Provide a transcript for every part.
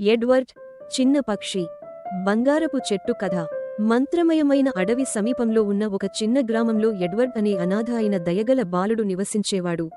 Edward చిన్న పక్షి బంగారపు చెట్టు కథ. మంత్రమయమైన అడవి సమీపంలో ఉన్న ఒక చిన్న గ్రామంలో ఎడ్వర్డ్ అనే అనాథ అయిన దయగల బాలుడు నివసించేవాడు.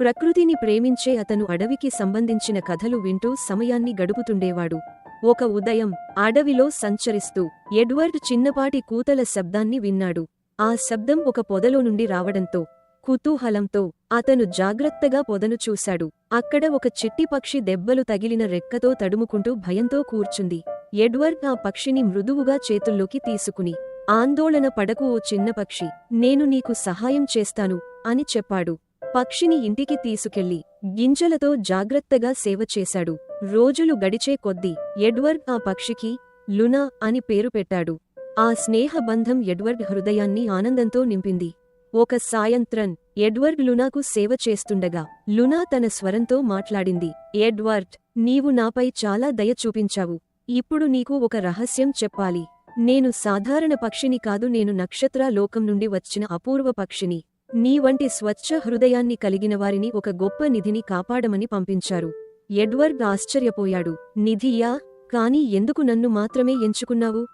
ప్రకృతిని ప్రేమించే అతను అడవికి సంబంధించిన కథలు వింటూ సమయాన్ని గడుపుతుండేవాడు. ఒక ఉదయం అడవిలో సంచరిస్తూ ఎడ్వర్డ్ చిన్నపాటి కూతల శబ్దాన్ని విన్నాడు. ఆ శబ్దం ఒక పొదలో నుండి రావడంతో కుతూహలంతో అతను జాగ్రత్తగా పొదను చూశాడు. అక్కడ ఒక చిట్టి పక్షి దెబ్బలు తగిలిన రెక్కతో తడుముకుంటూ భయంతో కూర్చుంది. ఎడ్వర్డ్ ఆ పక్షిని మృదువుగా చేతుల్లోకి తీసుకుని ఆందోళన పడకు ఓ చిన్న పక్షి నేను నీకు సహాయం చేస్తాను అని చెప్పాడు. పక్షిని ఇంటికి తీసుకెళ్ళి గింజలతో జాగ్రత్తగా సేవ చేశాడు. రోజులు గడిచే కొద్దీ ఎడ్వర్డ్ ఆ పక్షికి లునా అని పేరు పెట్టాడు. ఆ స్నేహబంధం ఎడ్వర్డ్ హృదయాన్ని ఆనందంతో నింపింది. ఒక సాయంత్రం ఎడ్వర్డ్ లునాకు సేవ చేస్తుండగా లునా తన స్వరంతో మాట్లాడింది. ఎడ్వర్డ్ నీవు నాపై చాలా దయ చూపించావు. ఇప్పుడు నీకు ఒక రహస్యం చెప్పాలి. నేను సాధారణ పక్షిని కాదు నేను నక్షత్ర లోకం నుండి వచ్చిన అపూర్వ పక్షిని. నీ వంటి స్వచ్ఛ హృదయాన్ని కలిగిన వారిని ఒక గొప్ప నిధిని కాపాడమని పంపించారు. ఎడ్వర్డ్ ఆశ్చర్యపోయాడు. నిధియా కాని ఎందుకు నన్ను మాత్రమే ఎంచుకున్నావు?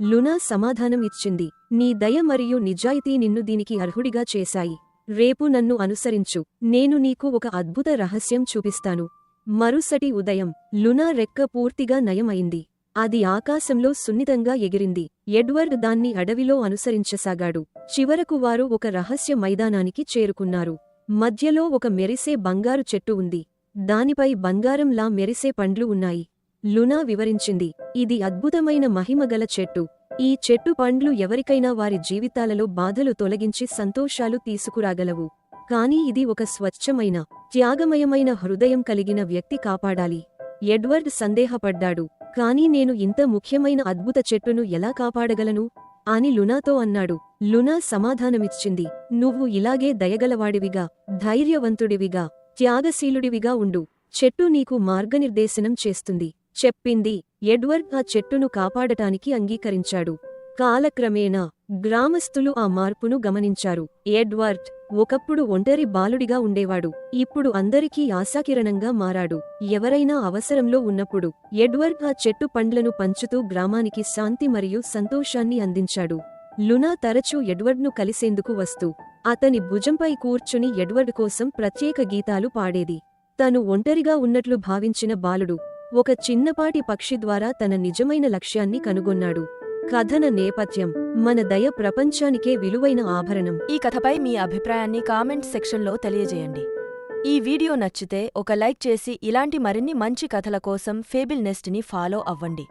లునా సమాధానం ఇచ్చింది. నీ దయ మరియు నిజాయితీ నిన్ను దీనికి అర్హుడిగా చేశాయి. రేపు నన్ను అనుసరించు. నేను నీకు ఒక అద్భుత రహస్యం చూపిస్తాను. మరుసటి ఉదయం లునా రెక్క పూర్తిగా నయమైంది. అది ఆకాశంలో సున్నితంగా ఎగిరింది. ఎడ్వర్డ్ దాన్ని అడవిలో అనుసరించసాగాడు. చివరకు వారు ఒక రహస్య మైదానానికి చేరుకున్నారు. మధ్యలో ఒక మెరిసే బంగారు చెట్టు ఉంది. దానిపై బంగారంలా మెరిసే పండ్లు ఉన్నాయి. లునా వివరించింది. ఇది అద్భుతమైన మహిమగల చెట్టు. ఈ చెట్టు పండ్లు ఎవరికైనా వారి జీవితాలలో బాధలు తొలగించి సంతోషాలు తీసుకురాగలవు. కాని ఇది ఒక స్వచ్ఛమైన త్యాగమయమైన హృదయం కలిగిన వ్యక్తి కాపాడాలి. ఎడ్వర్డ్ సందేహపడ్డాడు. కాని నేను ఇంత ముఖ్యమైన అద్భుత చెట్టును ఎలా కాపాడగలను? అని లునాతో అన్నాడు. లునా సమాధానమిచ్చింది. నువ్వు ఇలాగే దయగలవాడివిగా ధైర్యవంతుడివిగా త్యాగశీలుడివిగా ఉండు. చెట్టు నీకు మార్గనిర్దేశనం చేస్తుంది. చెప్పింది. ఎడ్వర్డ్ ఆ చెట్టును కాపాడటానికి అంగీకరించాడు. కాలక్రమేణా గ్రామస్థులు ఆ మార్పును గమనించారు. ఎడ్వర్డ్ ఒకప్పుడు ఒంటరి బాలుడిగా ఉండేవాడు. ఇప్పుడు అందరికీ ఆశాకిరణంగా మారాడు. ఎవరైనా అవసరంలో ఉన్నప్పుడు ఎడ్వర్డ్ ఆ చెట్టు పండ్లను పంచుతూ గ్రామానికి శాంతి మరియు సంతోషాన్ని అందించాడు. లునా తరచూ ఎడ్వర్డ్ను కలిసేందుకు వస్తూ అతని భుజంపై కూర్చుని ఎడ్వర్డ్ కోసం ప్రత్యేక గీతాలు పాడేది. తను ఒంటరిగా ఉన్నట్లు భావించిన బాలుడు ఒక చిన్నపాటి పక్షి ద్వారా తన నిజమైన లక్ష్యాన్ని కనుగొన్నాడు. కథన నేపథ్యం. మన దయ ప్రపంచానికే విలువైన ఆభరణం. ఈ కథపై మీ అభిప్రాయాన్ని కామెంట్ సెక్షన్లో తెలియజేయండి. ఈ వీడియో నచ్చితే ఒక లైక్ చేసి ఇలాంటి మరిన్ని మంచి కథల కోసం ఫేబిల్ నెస్ట్ని ఫాలో అవ్వండి.